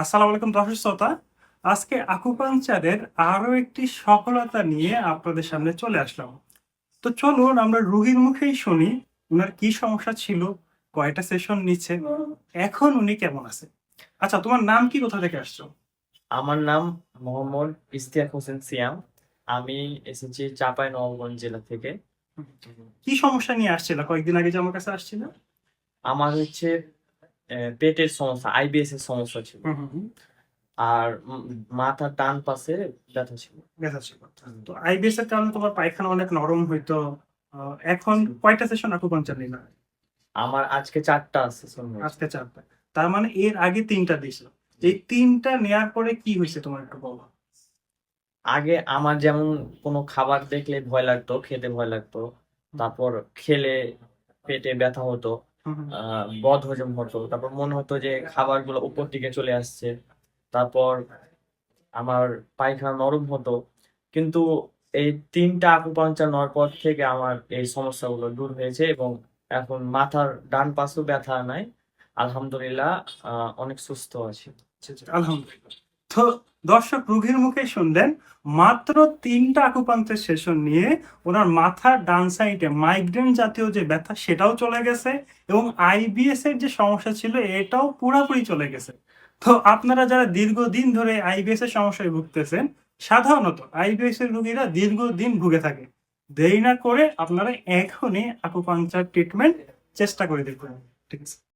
আসসালামু আলাইকুম দর্শক শ্রোতা। আজকে আকুপাঞ্চারের আরও একটি সফলতা নিয়ে আপনাদের সামনে চলে আসলাম। তো চলুন আমরা রুগীর মুখেই শুনি ওনার কি সমস্যা ছিল কয়টা সেশন নিচ্ছে এখন উনি কেমন আছে? আচ্ছা তোমার নাম কি কোথা থেকে আসছো? আমার নাম মোহাম্মদ ইস্তিয়াক হোসেন সিয়াম। আমি এসেছি চাঁপাই নবাবগঞ্জ জেলা থেকে। কি সমস্যা নিয়ে আসছিল? কয়েকদিন আগে যে আমার কাছে আসছিল। আমার হচ্ছে পেটের সমস্যা আইবিএস এর সমস্যা ছিল। আর মাথার ডান পাশে ব্যথা ছিল। ব্যথা ছিল। তো আইবিএস এর কারণে তোমার পায়খানা অনেক নরম হইতো। এখন কয়টা সেশন আকুপাঞ্চার নিলা? আমার আজকে চারটা আছে। আজকে চারটা। তার মানে এর আগে তিনটা দিছিল এই তিনটা নেয়ার পরে কি হয়েছে তোমার একটু বলো? আগে আমার যেমন কোনো খাবার দেখলে ভয় লাগতো খেতে ভয় লাগতো তারপর খেলে পেটে ব্যথা হতো। বদ হজম হতো। তারপর মনে হতো যে খাবারগুলো উপর দিকে চলে আসছে। তারপর আমার পায়খানা নরম হতো। কিন্তু এই তিনটা আকুপাঞ্চার নেওয়ার পর থেকে আমার এই সমস্যাগুলো দূর হয়েছে এবং এখন মাথার ডান পাশেও ব্যথা নাই। আলহামদুলিল্লাহ আহ, অনেক সুস্থ আছি। আচ্ছা, আচ্ছা, আলহামদুলিল্লাহ। তো দর্শক রুগীর মুখে শুনলেন, মাত্র তিনটা আকুপান্তের সেশন নিয়ে ওনার মাথার ডান সাইডে মাইগ্রেন জাতীয় যে ব্যথা সেটাও চলে গেছে এবং আইবিএস এর যে সমস্যা ছিল এটাও পুরোপুরি চলে গেছে। তো আপনারা যারা দীর্ঘদিন ধরে আইবিএস এর সমস্যায় ভুগতেছেন, সাধারণত আইবিএস এর রুগীরা দীর্ঘদিন ভুগে থাকে। দেরি না করে আপনারা এখনই আকুপাঞ্চার ট্রিটমেন্ট চেষ্টা করে দেখবেন ঠিক আছে।